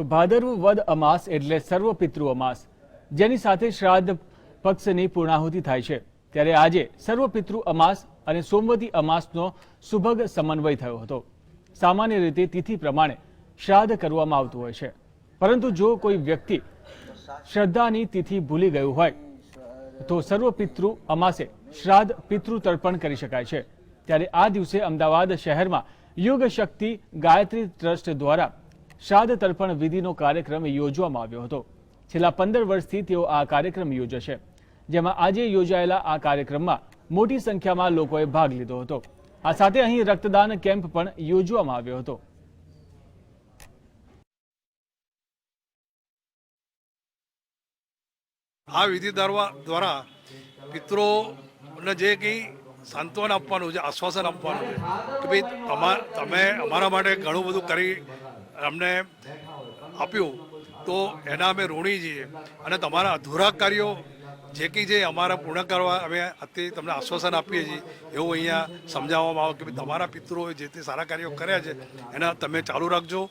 તો ભાદરવું વદ અમાસ એટલે સર્વ પિતૃ અમાસ, જેની સાથે શ્રાદ્ધ પક્ષની પૂર્ણાહુતિ થાય છે. ત્યારે આજે સર્વ પિતૃ અમાસ અને સોમવતી અમાસનો સુભગ સમન્વય થયો હતો. સામાન્ય રીતે તિથિ પ્રમાણે શ્રાદ્ધ કરવામાં આવતું હોય છે. પરંતુ જો કોઈ વ્યક્તિ શ્રદ્ધાની તિથિ ભૂલી ગયું હોય, તો સર્વ પિતૃ અમાસે શ્રાદ્ધ પિતૃ તર્પણ કરી શકાય છે. ત્યારે આ દિવસે અમદાવાદ શહેરમાં યોગ શક્તિ ગાયત્રી ટ્રસ્ટ દ્વારા શ્રાદ્ધ તર્પણ વિધિનો કાર્યક્રમ યોજવામાં આવ્યો હતો. છેલ્લા પંદર વર્ષથી તેઓ આ કાર્યક્રમ યોજશે. જેમાં આજે યોજાયેલા આ કાર્યક્રમમાં મોટી સંખ્યામાં લોકોએ ભાગ લીધો હતો. આ સાથે અહીં રક્તદાન કેમ્પ પણ યોજવામાં આવ્યો હતો. આ વિધિ દ્વારા દ્વારા જે કંઈ સાંત્વન આપવાનું છે, આશ્વાસન આપવાનું કે ભાઈ તમે અમારા માટે ઘણું બધું કરી અમને આપ્યું. તો એના અમે ઋણી છીએ અને તમારા અધૂરા કાર્યો, જે કંઈ જે અમારા પૂર્ણ કરવા અમે અત્યારે તમને આશ્વાસન આપીએ છીએ, એવું અહીંયા સમજાવવામાં આવે કે તમારા પિતૃઓએ જે તે સારા કાર્યો કર્યા છે, એના તમે ચાલુ રાખજો.